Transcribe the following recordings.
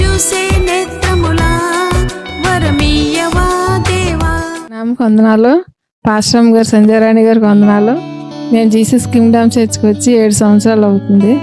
చూసే నేత్రములా వరమీయవా దేవా? వందనాలు. పాశ్రమ్ గారు సంజయరాణి గారికి వందనాలు. నేను జీసస్ కింగ్డమ్ చర్చ్కి వచ్చి ఏడు సంవత్సరాలు అవుతుంది.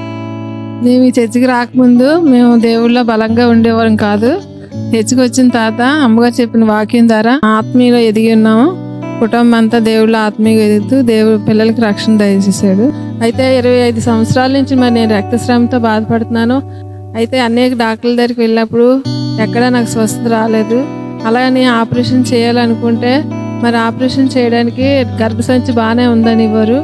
మేము ఈ చర్చికి రాకముందు మేము దేవుళ్ళో బలంగా ఉండేవారం కాదు. చర్చికి వచ్చిన తర్వాత అమ్మగారు చెప్పిన వాక్యం ద్వారా ఆత్మీయలో ఎదిగి ఉన్నాము. కుటుంబం అంతా దేవుళ్ళ ఆత్మీయంగా ఎదుగుతూ దేవుడు పిల్లలకి రక్షణ దయచేశాడు. అయితే ఇరవై ఐదు సంవత్సరాల నుంచి మరి నేను రక్తస్రావంతో బాధపడుతున్నాను. అయితే అనేక డాక్టర్ల దగ్గరికి వెళ్ళినప్పుడు ఎక్కడా నాకు స్వస్థత రాలేదు. అలాగని ఆపరేషన్ చేయాలనుకుంటే మరి ఆపరేషన్ చేయడానికి గర్భసంచి బాగానే ఉందని ఇవ్వరు.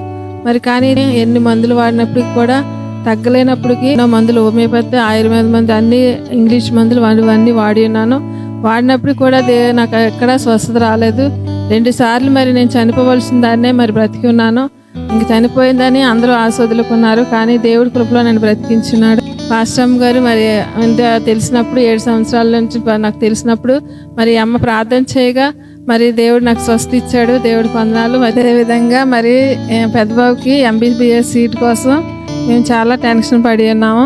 మరి కానీ ఎన్ని మందులు వాడినప్పటికి కూడా తగ్గలేనప్పటికీ ఎన్నో మందులు హోమియోపతి ఆయుర్వేద మందులు అన్ని ఇంగ్లీష్ మందులు అన్నీ వాడి ఉన్నాను. వాడినప్పుడు కూడా దే నాకు ఎక్కడా స్వస్థత రాలేదు. రెండు సార్లు మరి నేను చనిపోవలసిన దాన్నే మరి బ్రతికి ఉన్నాను. ఇంక చనిపోయిందని అందరూ ఆస్వాదులుకున్నారు కానీ దేవుడి కృపలో నన్ను బ్రతికించున్నాడు. పాస్టమ్ గారు మరి అంటే తెలిసినప్పుడు ఏడు సంవత్సరాల నుంచి నాకు తెలిసినప్పుడు మరి అమ్మ ప్రార్థన చేయగా మరి దేవుడు నాకు స్వస్తి ఇచ్చాడు దేవుడు పొందాలు అదేవిధంగా మరి పెద్దబాబుకి ఎంబీబీఎస్ సీట్ కోసం మేము చాలా టెన్షన్ పడి ఉన్నాము.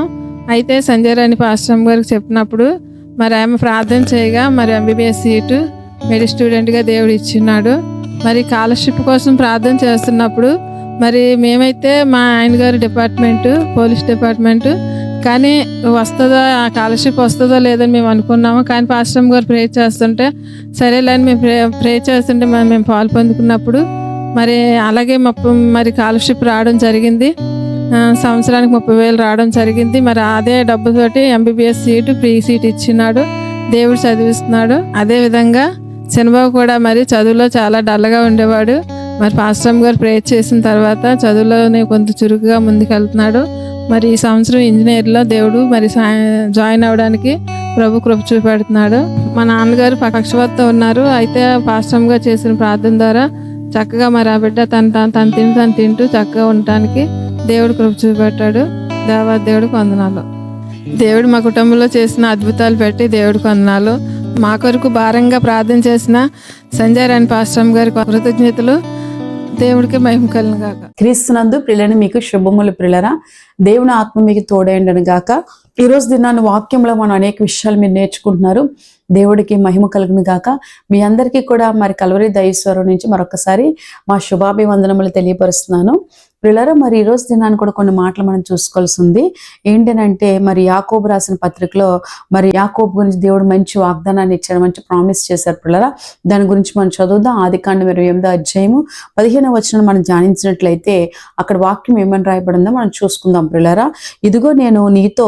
అయితే సంజయ్ రాణి పాస్టమ్ గారికి చెప్పినప్పుడు మరి ఆమె ప్రార్థన చేయగా మరి ఎంబీబీఎస్ సీటు మెడి స్టూడెంట్గా దేవుడు ఇచ్చిన్నాడు. మరి స్కాలర్షిప్ కోసం ప్రార్థన చేస్తున్నప్పుడు మరి మేమైతే మా ఆయన గారి డిపార్ట్మెంటు పోలీస్ డిపార్ట్మెంటు కానీ వస్తుందా ఆ స్కాలర్షిప్ వస్తుందో లేదని మేము అనుకున్నాము. కానీ పాశ్రమ్ గారు ప్రే చేస్తుంటే సరేలే అని మేము ప్రే ప్రే చేస్తుంటే మరి మేము పాలు పొందుకున్నప్పుడు మరి అలాగే మాకు మరి స్కాలర్షిప్ రావడం జరిగింది. సంవత్సరానికి ముప్పై వేలు రావడం జరిగింది. మరి అదే డబ్బుతోటి ఎంబీబీఎస్ సీటు ఫ్రీ సీట్ ఇచ్చినాడు. దేవుడు చదివిస్తున్నాడు. అదే విధంగా శనిబాబు కూడా మరి చదువులో చాలా డల్గా ఉండేవాడు. మరి పాశ్రమ్ గారు ప్రేయర్ చేసిన తర్వాత చదువులోనే కొంత చురుకుగా ముందుకెళ్తున్నాడు. మరి ఈ సంవత్సరం ఇంజనీర్లో దేవుడు మరి జాయిన్ అవ్వడానికి ప్రభు కృప చూపెడుతున్నాడు. మా నాన్నగారు పక్షవాతంతో ఉన్నారు. అయితే పాస్టమ్ చేసిన ప్రార్థన ద్వారా చక్కగా మరి ఆ బిడ్డ తన తన తను తిని తను తింటూ చక్కగా ఉండటానికి దేవుడు కృప చూపెట్టాడు. దేవా దేవుడు కొందనాలు దేవుడు మా కుటుంబంలో చేసిన అద్భుతాలు పెట్టి దేవుడు కొందనాలు మా కొరకు భారంగా ప్రార్థన చేసిన సంజయ్ రాణి పాశ్రమ్ గారికి కృతజ్ఞతలు. దేవుడికి మహిమ కలిగిన గాక. క్రీస్తునందు ప్రియులని మీకు శుభములు ప్రియులరా దేవుని ఆత్మ మీకు తోడైండను గాక. ఈ రోజు దినాన్ని వాక్యంలో మనం అనేక విషయాలు మీరు నేర్చుకుంటున్నారు. దేవుడికి మహిమ కలుగును గాక. మీ అందరికీ కూడా మరి కలవరి దయేశ్వరం నుంచి మరొకసారి మా శుభాభివందనములు తెలియపరుస్తున్నాను. ప్రియులరా మరి ఈ రోజు దినాన్ని కూడా కొన్ని మాటలు మనం చూసుకోవాల్సి ఉంది. ఏంటంటే మరి యాకోబు రాసిన పత్రికలో మరి యాకోబు గురించి దేవుడు మంచి వాగ్దానాన్ని ఇచ్చాడు మంచి ప్రామిస్ చేశారు పిల్లరా దాని గురించి మనం చదువుదాం. ఆది కాండం ఇరవై ఎనిమిదో అధ్యాయము పదిహేను వచనం మనం ధ్యానించినట్లయితే అక్కడ వాక్యం ఏమని రాయబడిందో మనం చూసుకుందాం పిల్లరా ఇదిగో నేను నీతో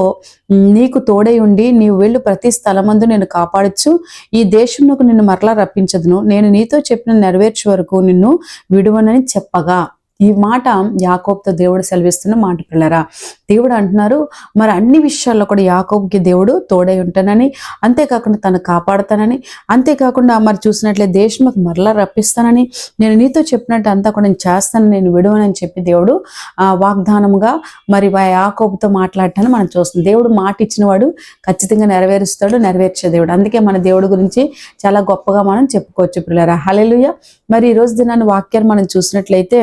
నీకు తోడై ఉండి నీవు వెళ్ళు ప్రతి స్థలమందు నేను కాపాడచ్చు. ఈ దేశంలోకి నిన్ను మరలా రప్పించదును. నేను నీతో చెప్పిన నెరవేర్చే వరకు నిన్ను విడువనని చెప్పగా. ఈ మాట యాకోబ్తో దేవుడు సెలవిస్తున్న మాట పిల్లరా. దేవుడు అంటున్నారు మరి అన్ని విషయాల్లో కూడా యాకోబ్కి దేవుడు తోడై ఉంటానని అంతేకాకుండా తను కాపాడుతానని అంతేకాకుండా మరి చూసినట్లే దేశంలోకి మరలా రప్పిస్తానని నేను నీతో చెప్పినట్టు అంతా కూడా నేను చేస్తాను నేను విడువనని చెప్పి దేవుడు ఆ వాగ్దానంగా మరి యాకోబ్తో మాట్లాడటాన్ని మనం చూస్తాం దేవుడు మాట ఇచ్చినవాడు ఖచ్చితంగా నెరవేరుస్తాడు నెరవేర్చే దేవుడు. అందుకే మన దేవుడు గురించి చాలా గొప్పగా మనం చెప్పుకోవచ్చు పిల్లరా. హలెలుయ మరి ఈ రోజు దినాన్ని వాక్యాన్ని మనం చూసినట్లయితే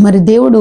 మరి దేవుడు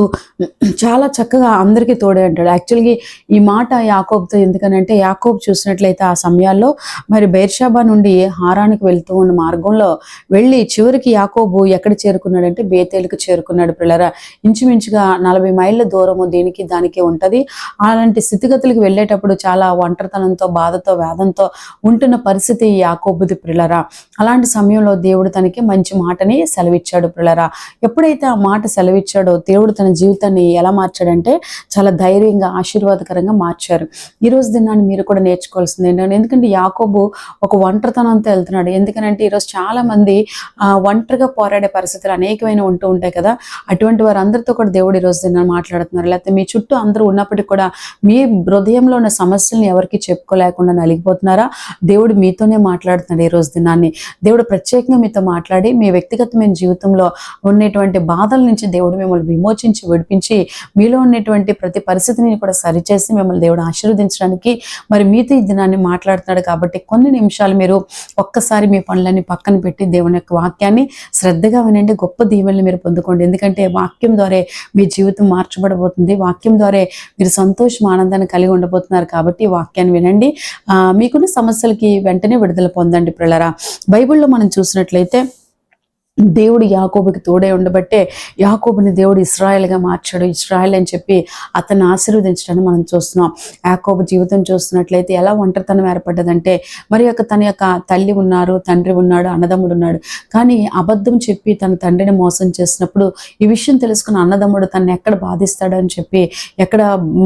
చాలా చక్కగా అందరికీ తోడే అంటాడు. యాక్చువల్గా ఈ మాట యాకోబ్తో ఎందుకనంటే యాకోబ్ చూసినట్లయితే ఆ సమయాల్లో మరి బైర్షాబా నుండి హారానికి వెళ్తూ ఉన్న మార్గంలో వెళ్ళి చివరికి యాకోబు ఎక్కడ చేరుకున్నాడంటే బేతేలుకు చేరుకున్నాడు పిల్లరా. ఇంచుమించుగా నలభై మైళ్ళ దూరము దీనికి దానికి ఉంటది. అలాంటి స్థితిగతులకు వెళ్ళేటప్పుడు చాలా ఒంటరితనంతో బాధతో వేదంతో ఉంటున్న పరిస్థితి యాకోబుది పిల్లరా. అలాంటి సమయంలో దేవుడు తనకి మంచి మాటని సెలవిచ్చాడు పిల్లరా. ఎప్పుడైతే ఆ మాట సెలవిచ్చాడు దేవుడు తన జీవితాన్ని ఎలా మార్చాడంటే చాలా ధైర్యంగా ఆశీర్వాదకరంగా మార్చారు. ఈ రోజు దినాన్ని మీరు కూడా నేర్చుకోవాల్సింది ఏంటంటే ఎందుకంటే యాకోబు ఒక ఒంటరితనంతో వెళ్తున్నాడు. ఎందుకనంటే ఈరోజు చాలా మంది ఆ, ఒంటరిగా పోరాడే పరిస్థితులు అనేకమైన ఉంటూ ఉంటాయి కదా. అటువంటి వారందరితో కూడా దేవుడు ఈ రోజు దినాన్ని మాట్లాడుతున్నారు. లేకపోతే మీ చుట్టూ అందరూ ఉన్నప్పటికీ కూడా మీ హృదయంలో ఉన్న సమస్యల్ని ఎవరికి చెప్పుకోలేకుండా నలిగిపోతున్నారా? దేవుడు మీతోనే మాట్లాడుతున్నాడు ఈ రోజు దినాన్ని. దేవుడు ప్రత్యేకంగా మీతో మాట్లాడి మీ వ్యక్తిగతమైన జీవితంలో ఉన్నటువంటి బాధల నుంచి దేవుడు మిమ్మల్ని విమోచించి విడిపించి మీలో ఉన్నటువంటి ప్రతి పరిస్థితిని కూడా సరిచేసి మిమ్మల్ని దేవుడు ఆశీర్వదించడానికి మరి మీతో ఈ దినాన్ని మాట్లాడుతున్నాడు కాబట్టి కొన్ని నిమిషాలు మీరు ఒక్కసారి మీ పనులన్నీ పక్కన పెట్టి దేవుని యొక్క వాక్యాన్ని శ్రద్ధగా వినండి గొప్ప దీవెనలు మీరు పొందుకోండి. ఎందుకంటే వాక్యం ద్వారా మీ జీవితం మార్చబడబోతుంది వాక్యం ద్వారా మీరు సంతోషం ఆనందాన్ని కలిగి ఉండబోతున్నారు కాబట్టి వాక్యాన్ని వినండి. మీకున్న సమస్యలకి వెంటనే విడుదల పొందండి పిల్లరా బైబిల్లో మనం చూసినట్లయితే దేవుడు యాకోబుకి తోడే ఉండబట్టే యాకోబుని దేవుడు ఇస్రాయల్గా మార్చాడు. ఇస్రాయల్ అని చెప్పి అతన్ని ఆశీర్వదించడాన్ని మనం చూస్తున్నాం. యాకోబు జీవితం చూస్తున్నట్లయితే ఎలా ఒంటరితనం ఏర్పడ్డదంటే మరి యొక్క తన యొక్క తల్లి ఉన్నారు తండ్రి ఉన్నాడు అన్నదమ్ముడు ఉన్నాడు. కానీ అబద్ధం చెప్పి తన తండ్రిని మోసం చేసినప్పుడు ఈ విషయం తెలుసుకున్న అన్నదమ్ముడు తను ఎక్కడ బాధిస్తాడని అని చెప్పి ఎక్కడ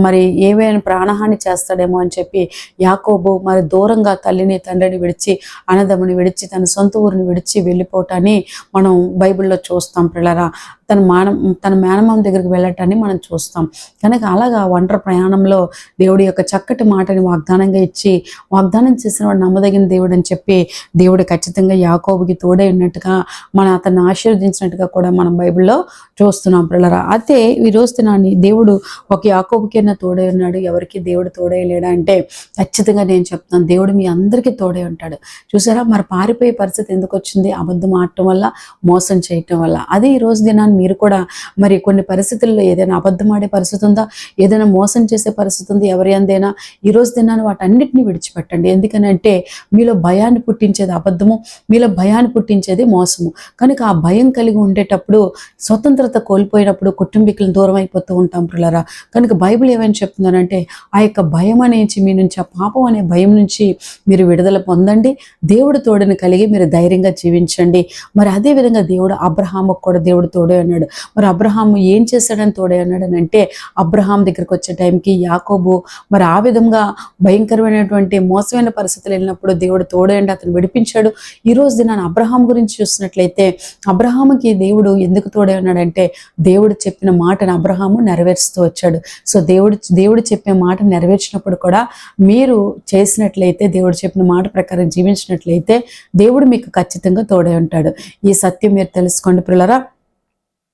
మరి ఏవైనా ప్రాణహాని చేస్తాడేమో అని చెప్పి యాకోబు మరి దూరంగా తల్లిని తండ్రిని విడిచి అన్నదమ్ముని విడిచి తన సొంత ఊరిని విడిచి వెళ్ళిపోవటాన్ని మనం బైబిల్లో చూస్తాం పిల్లరా. తన మాన తన మేనమామ దగ్గరికి వెళ్ళటాన్ని మనం చూస్తాం. కనుక అలాగా ఒంటరి ప్రయాణంలో దేవుడి యొక్క చక్కటి మాటని వాగ్దానంగా ఇచ్చి వాగ్దానం చేసిన వాడు నమ్మదగిన దేవుడు అని చెప్పి దేవుడు ఖచ్చితంగా యాకోబుకి తోడే ఉన్నట్టుగా మన అతన్ని ఆశీర్వదించినట్టుగా కూడా మనం బైబిల్లో చూస్తున్నాం పిల్లరా. అయితే ఈ రోజుదినాన్ని దేవుడు ఒక యాకోబుకైనా తోడే ఉన్నాడు ఎవరికి దేవుడు తోడే లేడా అంటే ఖచ్చితంగా నేను చెప్తాను దేవుడు మీ అందరికీ తోడే ఉంటాడు. చూసారా? మరి పారిపోయే పరిస్థితి ఎందుకు వచ్చింది? అబద్ధం ఆడటం వల్ల మోసం చేయటం వల్ల. అదే ఈ రోజు దినాన్ని మీరు కూడా మరి కొన్ని పరిస్థితుల్లో ఏదైనా అబద్ధం ఆడే పరిస్థితి ఉందా? ఏదైనా మోసం చేసే పరిస్థితి ఉంది? ఎవరి అందైనా? ఈ రోజు దినాన్ని వాటన్నిటిని విడిచిపెట్టండి. ఎందుకనంటే మీలో భయాన్ని పుట్టించేది అబద్ధము మీలో భయాన్ని పుట్టించేది మోసము. కనుక ఆ భయం కలిగి ఉండేటప్పుడు స్వతంత్రత కోల్పోయినప్పుడు కుటుంబీకులను దూరం అయిపోతూ ఉంటాం పిల్లరా కనుక బైబిల్ ఏమని చెప్తున్నానంటే ఆ యొక్క భయం అనేది మీ నుంచి ఆ పాపం అనే భయం నుంచి మీరు విడుదల పొందండి. దేవుడు తోడుని కలిగి మీరు ధైర్యంగా జీవించండి. మరి అదే విధంగా దేవుడు అబ్రహాముకు కూడా దేవుడు తోడు అన్నాడు. మరి అబ్రహాము ఏం చేశాడని తోడే అన్నాడు అని అంటే అబ్రహాం దగ్గరికి వచ్చే టైంకి యాకోబు మరి ఆ విధంగా భయంకరమైనటువంటి మోసమైన పరిస్థితులు వెళ్ళినప్పుడు దేవుడు తోడే అండి అతను విడిపించాడు. ఈ రోజు దినాన్ని అబ్రహాం గురించి చూసినట్లయితే అబ్రహాముకి దేవుడు ఎందుకు తోడే అన్నాడంటే దేవుడు చెప్పిన మాటను అబ్రహాము నెరవేరుస్తూ వచ్చాడు. సో దేవుడు దేవుడు చెప్పే మాట నెరవేర్చినప్పుడు కూడా మీరు చేసినట్లయితే దేవుడు చెప్పిన మాట ప్రకారం జీవించినట్లయితే దేవుడు మీకు ఖచ్చితంగా తోడే ఉంటాడు. ఈ సత్యం మీరు తెలుసుకోండి పిల్లరా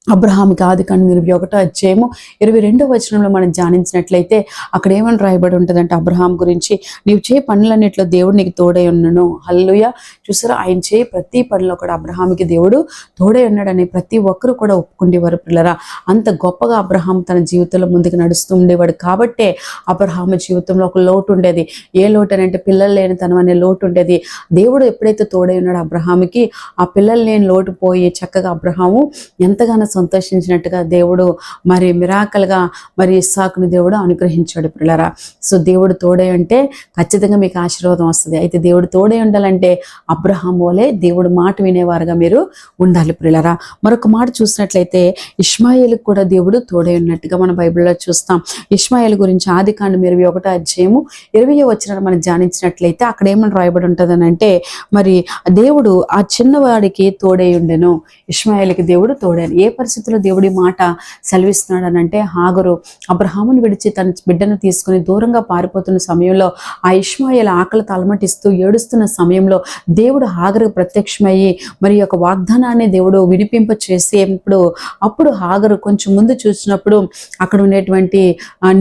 అబ్రహాంకి ఆది కానీ మీరు ఒకటో అధ్యాయము ఇరవై రెండో వచనంలో మనం ధ్యానించినట్లయితే అక్కడ ఏమని రాయబడి ఉంటుందంటే అబ్రహాం గురించి నీవు చే పనులన్నిట్లో దేవుడు నీకు తోడై ఉన్నను. హల్లుయ చూసారా? ఆయన చేయి ప్రతి పనిలో కూడా అబ్రహాంకి దేవుడు తోడై ఉన్నాడని ప్రతి ఒక్కరు కూడా ఒప్పుకుండేవారు పిల్లరా. అంత గొప్పగా అబ్రహాం తన జీవితంలో ముందుకు నడుస్తూ ఉండేవాడు. కాబట్టే అబ్రహాం జీవితంలో ఒక లోటు ఉండేది. ఏ లోటు అని అంటే పిల్లలు లేని తనం అనే లోటు ఉండేది. దేవుడు ఎప్పుడైతే తోడై ఉన్నాడో అబ్రహాంకి ఆ పిల్లలు లేని లోటు పోయి చక్కగా అబ్రహాము ఎంతగానో సంతోషించినట్టుగా దేవుడు మరి మిరాకల్గా మరి ఇస్సాకుని దేవుడు అనుగ్రహించాడు పిల్లరా. సో దేవుడు తోడే అంటే ఖచ్చితంగా మీకు ఆశీర్వాదం వస్తుంది. అయితే దేవుడు తోడే ఉండాలంటే అబ్రహాం వలే దేవుడు మాట వినేవారుగా మీరు ఉండాలి పిల్లరా. మరొక మాట చూసినట్లయితే ఇష్మాయిల్కి కూడా దేవుడు తోడే ఉన్నట్టుగా మన బైబిల్లో చూస్తాం. ఇష్మాయిల్ గురించి ఆది కాండం ఇరవై ఒకటో అధ్యాయము ఇరవై వచ్చిన మనం ధ్యానించినట్లయితే అక్కడ ఏమని రాయబడి ఉంటుందని అంటే మరి దేవుడు ఆ చిన్నవాడికి తోడై ఉండెను. ఇష్మాయిల్కి దేవుడు తోడాను. ఏ పరిస్థితుల్లో దేవుడి మాట సెలవిస్తున్నాడు అని అంటే హాగరు అబ్రహామును విడిచి తన బిడ్డను తీసుకుని దూరంగా పారిపోతున్న సమయంలో ఆ ఇష్మాయిల్ ఆకలి తలమటిస్తూ ఏడుస్తున్న సమయంలో దేవుడు హాగరు ప్రత్యక్షమయ్యి మరి యొక్క వాగ్దానాన్ని దేవుడు వినిపింప చేసేప్పుడు అప్పుడు హాగరు కొంచెం ముందు చూసినప్పుడు అక్కడ ఉండేటువంటి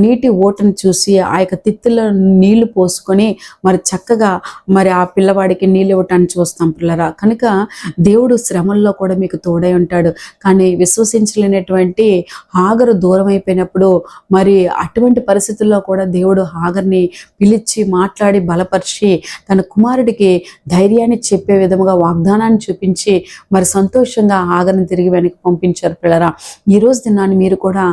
నీటి ఓటను చూసి ఆ యొక్క తిత్తులో నీళ్ళు పోసుకొని మరి చక్కగా మరి ఆ పిల్లవాడికి నీళ్ళు ఇవ్వటాన్ని చూస్తాం పిల్లరా. కనుక దేవుడు శ్రమల్లో కూడా మీకు తోడై ఉంటాడు. కానీ విశ్వసించలేనటువంటి హాగరు దూరం అయిపోయినప్పుడు మరి అటువంటి పరిస్థితుల్లో కూడా దేవుడు హాగర్ని పిలిచి మాట్లాడి బలపరిచి తన కుమారుడికి ధైర్యాన్ని చెప్పే విధముగా వాగ్దానాన్ని చూపించి మరి సంతోషంగా హాగర్ని తిరిగి వెనక్కి పంపించారు పిల్లరా. ఈ రోజు దినాన్ని మీరు కూడా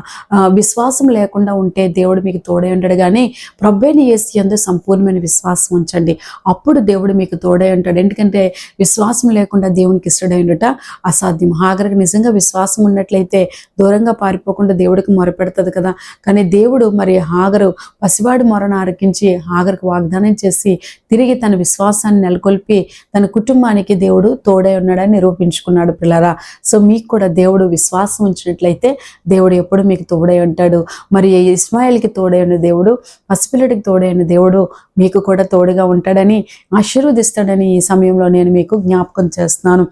విశ్వాసం లేకుండా ఉంటే దేవుడు మీకు తోడై ఉంటాడు కానీ ప్రభేని ఏసి అందు సంపూర్ణమైన విశ్వాసం ఉంచండి. అప్పుడు దేవుడు మీకు తోడై ఉంటాడు. ఎందుకంటే విశ్వాసం లేకుండా దేవునికి ఇష్టడై ఉండట అసాధ్యం. హాగరికి నిజంగా విశ్వాసం ఉన్నట్లయితే దూరంగా పారిపోకుండా దేవుడికి మొరపెడుతుంది కదా. కానీ దేవుడు మరి హాగరు పసివాడి మొరను ఆరకించి హాగరికి వాగ్దానం చేసి తిరిగి తన విశ్వాసాన్ని నెలకొల్పి తన కుటుంబానికి దేవుడు తోడై ఉన్నాడని నిరూపించుకున్నాడు పిల్లరా. సో మీకు కూడా దేవుడు విశ్వాసం ఉంచినట్లయితే దేవుడు ఎప్పుడు మీకు తోడై ఉంటాడు. మరి ఇస్మాయిల్కి తోడై ఉన్న దేవుడు పసిపిల్లడికి తోడై ఉన్న దేవుడు మీకు కూడా తోడుగా ఉంటాడని ఆశీర్వదిస్తాడని ఈ సమయంలో నేను మీకు జ్ఞాపకం చేస్తున్నాను.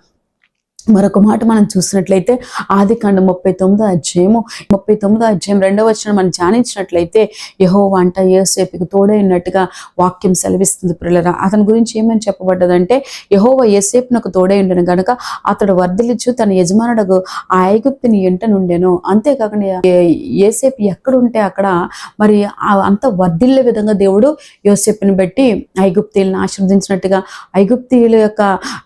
మరొక మాట మనం చూసినట్లయితే ఆది కాండ ముప్పై తొమ్మిదో అధ్యాయము ముప్పై తొమ్మిదో అధ్యాయం రెండవ వచ్చిన మనం ధ్యానించినట్లయితే యహో వంట ఏసేపుకి తోడైనట్టుగా వాక్యం సెలవిస్తుంది పిల్లరా. అతని గురించి ఏమని చెప్పబడ్డదంటే యహోవ ఏసేపునకు తోడై ఉండను గనుక అతడు వర్ధలిచ్చు తన యజమానుడకు ఆ ఐగుప్తిని ఎంట నుండెను. అంతేకాకుండా ఏసేపు ఎక్కడుంటే అక్కడ మరి ఆ అంత వర్ధిల్లే విధంగా దేవుడు యోసేపుని బట్టి ఐగుప్తీయులను ఆశీర్వదించినట్టుగా ఐగుప్తీయుల యొక్క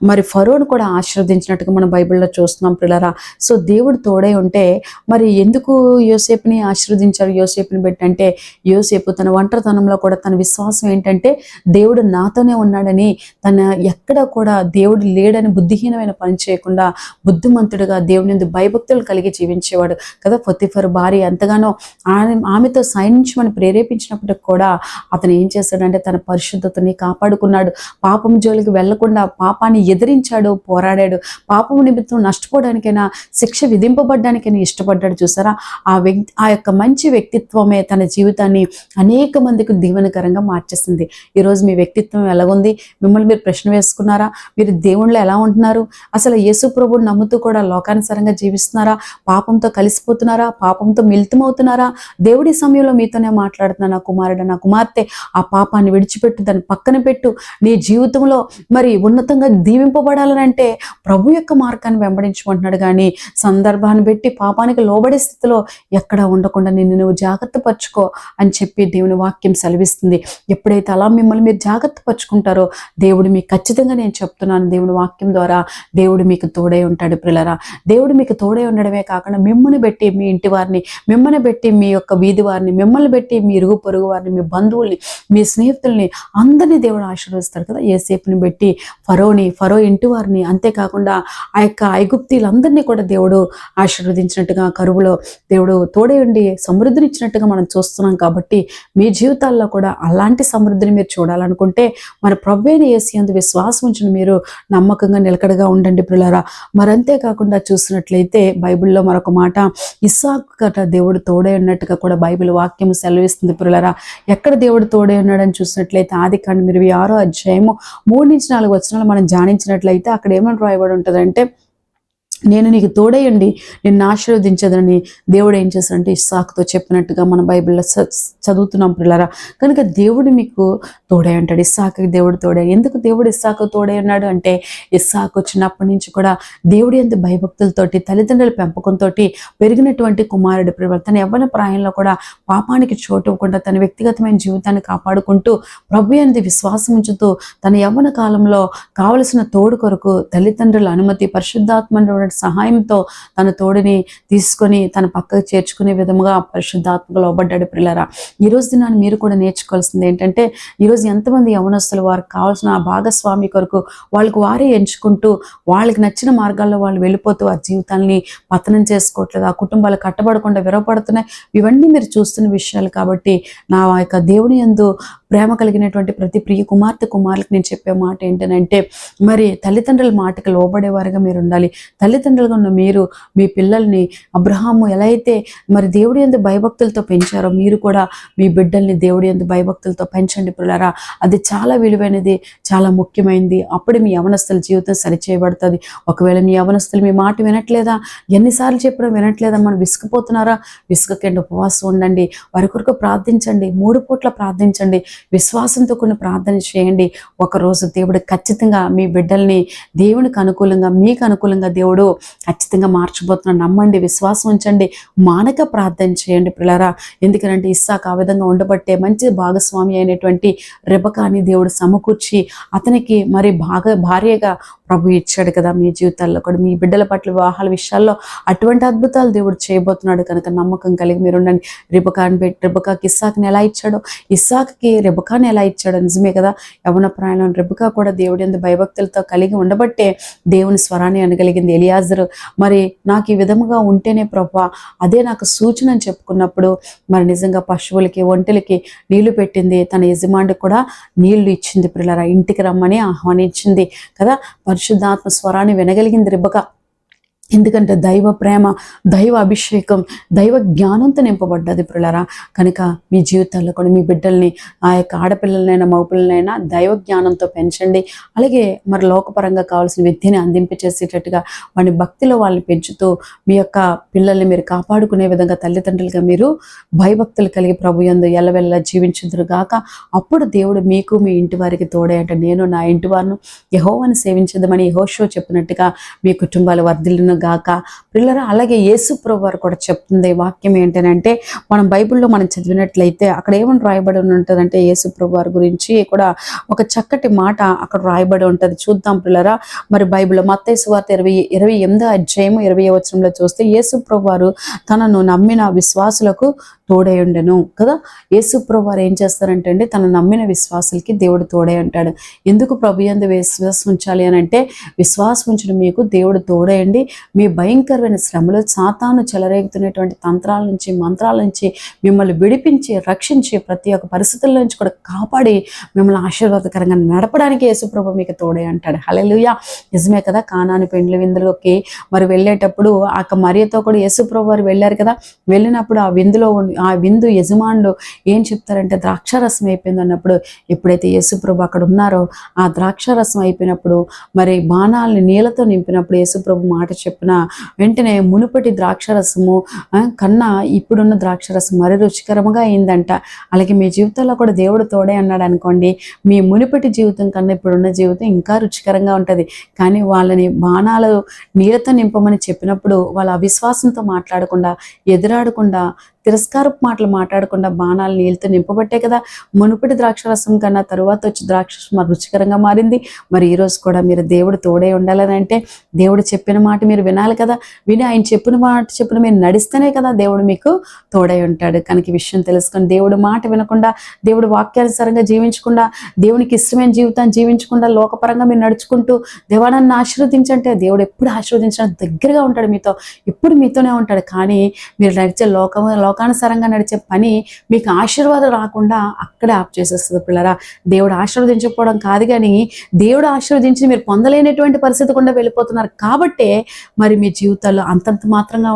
మరి ఫరోను కూడా ఆశీర్వదించినట్టుగా మనం బైబిల్లో చూస్తున్నాం పిల్లరా. సో దేవుడు తోడై ఉంటే మరి ఎందుకు యోసేపుని ఆశీర్వదించారు? యోసేపుని బట్టి అంటే యోసేపు తన ఒంటరితనంలో కూడా తన విశ్వాసం ఏంటంటే దేవుడు నాతోనే ఉన్నాడని తన ఎక్కడ కూడా దేవుడు లేడని బుద్ధిహీనమైన పని చేయకుండా బుద్ధిమంతుడుగా దేవుని యందు భయభక్తులు కలిగి జీవించేవాడు కదా పొత్తిఫర్ భార్య. ఎంతగానో ఆమె ఆమెతో సైనించమని ప్రేరేపించినప్పటికి కూడా అతను ఏం చేశాడంటే తన పరిశుద్ధతని కాపాడుకున్నాడు. పాపం జోలికి వెళ్ళకుండా పాపాన్ని ఎదిరించాడు పోరాడాడు. పాపం పాపము నిమిత్తం నష్టపోవడానికైనా శిక్ష విధింపబడ్డానికైనా ఇష్టపడ్డాడు చూసారా? ఆ వ్యక్తి ఆ యొక్క మంచి వ్యక్తిత్వమే తన జీవితాన్ని అనేక మందికి దీవెనకరంగా మార్చేసింది. ఈరోజు మీ వ్యక్తిత్వం ఎలాగుంది? మిమ్మల్ని మీరు ప్రశ్న వేసుకున్నారా? మీరు దేవుళ్ళు ఎలా ఉంటున్నారు? అసలు యేసు ప్రభుని నమ్ముతూ కూడా లోకానుసారంగా జీవిస్తున్నారా? పాపంతో కలిసిపోతున్నారా? పాపంతో మిళితమవుతున్నారా? దేవుడి సమయంలో మీతోనే మాట్లాడుతున్నా నా కుమారుడు? నా కుమార్తె ఆ పాపాన్ని విడిచిపెట్టు దాన్ని పక్కన పెట్టు. నీ జీవితంలో మరి ఉన్నతంగా దీవింపబడాలని అంటే ప్రభు యొక్క మార్గాన్ని వెంబడించమంటున్నాడు కానీ సందర్భాన్ని పెట్టి పాపానికి లోబడే స్థితిలో ఎక్కడ ఉండకుండా నిన్ను నువ్వు జాగ్రత్త పరుచుకో అని చెప్పి దేవుని వాక్యం సెలవిస్తుంది. ఎప్పుడైతే అలా మిమ్మల్ని మీరు జాగ్రత్త పరుచుకుంటారో దేవుడు మీకు ఖచ్చితంగా నేను చెప్తున్నాను. దేవుని వాక్యం ద్వారా దేవుడు మీకు తోడై ఉంటాడు పిల్లరా దేవుడు మీకు తోడై ఉండడమే కాకుండా మిమ్మల్ని బట్టి మీ ఇంటి వారిని మిమ్మల్ని బట్టి మీ యొక్క వీధి వారిని మిమ్మల్ని బట్టి మీ ఇరుగు పొరుగు వారిని మీ బంధువుల్ని మీ స్నేహితుల్ని అందరినీ దేవుడు ఆశీర్వదిస్తాడు కదా. ఏసేపుని బట్టి ఫరోని ఫరో ఇంటి వారిని అంతేకాకుండా ఆ యొక్క ఐగుప్తీలందరినీ కూడా దేవుడు ఆశీర్వదించినట్టుగా కరువులో దేవుడు తోడే ఉండి సమృద్ధినిచ్చినట్టుగా మనం చూస్తున్నాం కాబట్టి మీ జీవితాల్లో కూడా అలాంటి సమృద్ధిని మీరు చూడాలనుకుంటే మన ప్రవ్వేని ఏసీ అందు విశ్వాసం ఉంచిన మీరు నమ్మకంగా నిలకడగా ఉండండి పిల్లరా మరంతే కాకుండా చూసినట్లయితే బైబిల్లో మరొక మాట ఇస్సాకు గట దేవుడు తోడే ఉన్నట్టుగా కూడా బైబిల్ వాక్యం సెలవిస్తుంది పిల్లరా ఎక్కడ దేవుడు తోడే ఉన్నాడని చూసినట్లయితే ఆది కాండ ఇరవై ఆరో అధ్యాయము మూడు నుంచి నాలుగు వచనాలు మనం ధ్యానించినట్లయితే అక్కడ ఏమని రాయబడి ఉంటుందంటే నేను నీకు తోడయండి నిన్ను ఆశీర్వదించదని దేవుడు ఏం చేశాడంటే ఇస్సాకుతో చెప్పినట్టుగా మన బైబిల్లో చ- చదువుతున్నాం పిల్లరా. కనుక దేవుడు మీకు తోడే అంటాడు ఇస్సాకు దేవుడు తోడే. ఎందుకు దేవుడు ఇస్సాకు తోడే ఉన్నాడు అంటే ఇస్సాకు చిన్నప్పటి నుంచి కూడా దేవుడు ఎంత భయభక్తులతోటి తల్లిదండ్రుల పెంపకంతో పెరిగినటువంటి కుమారుడు పిల్లలు తన యవ్వన ప్రాయంలో కూడా పాపానికి చోటు ఇవ్వకుండా తన వ్యక్తిగతమైన జీవితాన్ని కాపాడుకుంటూ ప్రభు అంది విశ్వాసం ఉంచుతూ తన యవ్వన కాలంలో కావలసిన తోడు కొరకు తల్లిదండ్రుల అనుమతి పరిశుద్ధాత్మ సహాయంతో తన తోడిని తీసుకొని తన పక్కకు చేర్చుకునే విధముగా పరిశుద్ధాత్మకు లోబడ్డాడు పిల్లరా ఈ దినాన్ని మీరు కూడా నేర్చుకోవాల్సింది ఏంటంటే ఈరోజు ఎంతమంది యవనస్తులు వారికి కావాల్సిన ఆ భాగస్వామి కొరకు వాళ్ళకు వారే ఎంచుకుంటూ వాళ్ళకి నచ్చిన మార్గాల్లో వాళ్ళు వెళ్ళిపోతూ ఆ జీవితాన్ని పతనం చేసుకోవట్లేదు ఆ కుటుంబాలు కట్టబడకుండా విరవపడుతున్నాయి ఇవన్నీ మీరు చూస్తున్న విషయాలు కాబట్టి నా యొక్క దేవుని యందు ప్రేమ కలిగినటువంటి ప్రతి ప్రియ కుమార్తె కుమారులకు నేను చెప్పే మాట ఏంటంటే మరి తల్లిదండ్రుల మాటకి లోబడేవారుగా మీరు ఉండాలి తల్లిదండ్రులుగా ఉన్న మీరు మీ పిల్లల్ని అబ్రహాము ఎలా అయితే మరి దేవుడి ఎందు భయభక్తులతో పెంచారో మీరు కూడా మీ బిడ్డల్ని దేవుడి ఎందు భయభక్తులతో పెంచండి పిల్లరా అది చాలా విలువైనది చాలా ముఖ్యమైనది అప్పుడు మీ యవనస్తుల జీవితం సరిచేయబడుతుంది. ఒకవేళ మీ యవనస్తులు మీ మాట వినట్లేదా? ఎన్నిసార్లు చెప్పడం వినట్లేదా? మనం విసుకుపోతున్నారా విసుకకండి ఉపవాసం ఉండండి. వారి కొరకు ప్రార్థించండి. మూడు పూట్ల ప్రార్థించండి. విశ్వాసంతో కొన్ని ప్రార్థన చేయండి. ఒకరోజు దేవుడు ఖచ్చితంగా మీ బిడ్డల్ని దేవునికి అనుకూలంగా మీకు అనుకూలంగా దేవుడు ఖచ్చితంగా మార్చబోతున్నాడు నమ్మండి విశ్వాసం ఉంచండి మానక ప్రార్థన చేయండి పిల్లరా. ఎందుకంటే ఇస్సాక్ ఆ విధంగా ఉండబట్టే మంచి భాగస్వామి అయినటువంటి రెబకాని దేవుడు సమకూర్చి అతనికి మరి భాగ భార్యగా ప్రభు ఇచ్చాడు కదా మీ జీవితాల్లో కూడా. మీ బిడ్డల పట్ల వివాహాల విషయాల్లో అటువంటి అద్భుతాలు దేవుడు చేయబోతున్నాడు కనుక నమ్మకం కలిగి మీరు ఉండండి. రిబకాని రిబకాకి ఇస్సాక్ని ఎలా ఇచ్చాడో? ఇస్సాక్కి రెబకాని ఎలా ఇచ్చాడో నిజమే కదా. యవన ప్రాయంలో రెబకా కూడా దేవుడి ఎందు భయభక్తులతో కలిగి ఉండబట్టే దేవుని స్వరాన్ని అనగలిగింది ఎలియాజరు. మరి నాకు ఈ విధముగా ఉంటేనే ప్రభా అదే నాకు సూచన అని చెప్పుకున్నప్పుడు మరి నిజంగా పశువులకి ఒంటెలకి నీళ్ళు పెట్టింది. తన యజమానికి కూడా నీళ్ళు ఇచ్చింది. పిల్లరా ఇంటికి రమ్మని ఆహ్వానించింది కదా. పరిశుద్ధాత్మ స్వరాన్ని వినగలిగింది రిబ్బక ఎందుకంటే దైవ ప్రేమ దైవ అభిషేకం దైవ జ్ఞానంతో నింపబడ్డది పిల్లరా కనుక మీ జీవితాల్లో కూడా మీ బిడ్డల్ని ఆ యొక్క ఆడపిల్లలనైనా మగపిల్లలైనా దైవ జ్ఞానంతో పెంచండి. అలాగే మరి లోకపరంగా కావాల్సిన విద్యని అందింపచేసేటట్టుగా వాడిని భక్తిలో వాళ్ళని పెంచుతూ మీ యొక్క పిల్లల్ని మీరు కాపాడుకునే విధంగా తల్లిదండ్రులుగా మీరు భయభక్తులు కలిగి ప్రభు ఎందు ఎల్లవెల్ల జీవించుదురు గాక. అప్పుడు దేవుడు మీకు మీ ఇంటి వారికి తోడే అంటే. నేను నా ఇంటి వారిను యహోవాన్ని సేవించదమని యహోషో చెప్పినట్టుగా మీ కుటుంబాలు వర్ధిల్లను గాక. పిల్లరా అలాగే యేసు ప్రభు వారు కూడా చెప్తుంది వాక్యం ఏంటంటే మనం బైబిల్లో మనం చదివినట్లయితే అక్కడ ఏమని రాయబడి ఉంటుందంటే యేసు ప్రభు వారి గురించి కూడా ఒక చక్కటి మాట అక్కడ రాయబడి ఉంటుంది. చూద్దాం పిల్లరా మరి బైబిల్లో మత్తయి వార్త ఇరవై ఇరవై ఎనిమిదో అధ్యాయము ఇరవై వచనంలో చూస్తే యేసు ప్రభు వారు తనను నమ్మిన విశ్వాసులకు తోడై ఉండెను కదా? యేసు వారు ఏం చేస్తారంటే అండి తను నమ్మిన విశ్వాసులకి దేవుడు తోడై ఉంటాడు. ఎందుకు ప్రభు ఎందు విశ్వాసం ఉంచాలి అని అంటే విశ్వాసం ఉంచిన మీకు దేవుడు తోడేయండి మీ భయంకరమైన శ్రమలు సాతాను చెలరేగుతున్నటువంటి తంత్రాల నుంచి మంత్రాల నుంచి మిమ్మల్ని విడిపించి రక్షించి ప్రతి ఒక్క పరిస్థితుల నుంచి కూడా కాపాడి మిమ్మల్ని ఆశీర్వాదకరంగా నడపడానికి యేసుప్రభు మీకు తోడే అంటాడు హల్లెలూయా! నిజమే కదా? కానాని పెండ్లి విందులోకి మరి వెళ్ళేటప్పుడు ఆ యొక్క మరియతో కూడా యేసుప్రభు వారు వెళ్ళారు కదా? వెళ్ళినప్పుడు ఆ విందులో ఉండి- ఆ విందు యజమానులు ఏం చెప్తారంటే ద్రాక్షారసం అయిపోయింది అన్నప్పుడు ఎప్పుడైతే యేసుప్రభు అక్కడ ఉన్నారో ఆ ద్రాక్షారసం అయిపోయినప్పుడు మరి బాణాలని నీళ్ళతో నింపినప్పుడు యేసుప్రభు మాట చెప్పిన వెంటనే మునుపటి ద్రాక్షారసము కన్నా ఇప్పుడున్న ద్రాక్షరసం మరి రుచికరంగా అయిందంట. అలాగే మీ జీవితంలో కూడా దేవుడు తోడే అన్నాడు అనుకోండి మీ మునుపటి జీవితం కన్నా ఇప్పుడున్న జీవితం ఇంకా రుచికరంగా ఉంటుంది. కానీ వాళ్ళని బాణాలు నీళ్ళతో నింపమని చెప్పినప్పుడు వాళ్ళ అవిశ్వాసంతో మాట్లాడకుండా ఎదురాడకుండా తిరస్కారపు మాటలు మాట్లాడకుండా బాణాలు నీళ్ళతో నింపబట్టే కదా మునుపటి ద్రాక్షరసం కన్నా తరువాత వచ్చి ద్రాక్షరసం రుచికరంగా మారింది. మరి ఈరోజు కూడా మీరు దేవుడు తోడే ఉండాలని అంటే దేవుడు చెప్పిన మాట మీరు వినాలి కదా. విని ఆయన చెప్పిన మాట చెప్పిన మీరు నడిస్తేనే కదా దేవుడు మీకు తోడై ఉంటాడు. కనుక విషయం తెలుసుకొని దేవుడు మాట వినకుండా దేవుడు వాక్యానుసారంగా జీవించకుండా దేవునికి ఇష్టమైన జీవితాన్ని జీవించకుండా లోకపరంగా మీరు నడుచుకుంటూ దేవాడాన్ని ఆశీర్వదించంటే దేవుడు ఎప్పుడు ఆశీర్వదించడానికి దగ్గరగా ఉంటాడు మీతో. ఎప్పుడు మీతోనే ఉంటాడు. కానీ మీరు నడిచే లోక లోకానుసారంగా నడిచే పని మీకు ఆశీర్వాదం రాకుండా అక్కడే ఆఫ్ చేసేస్తుంది పిల్లరా. దేవుడు ఆశీర్వదించకపోవడం కాదు కానీ దేవుడు ఆశీర్వదించి మీరు పొందలేనటువంటి పరిస్థితి కూడా వెళ్ళిపోతున్నారు కాబట్టే మరి మీ జీవితాల్లో అంతంత మాత్రంగా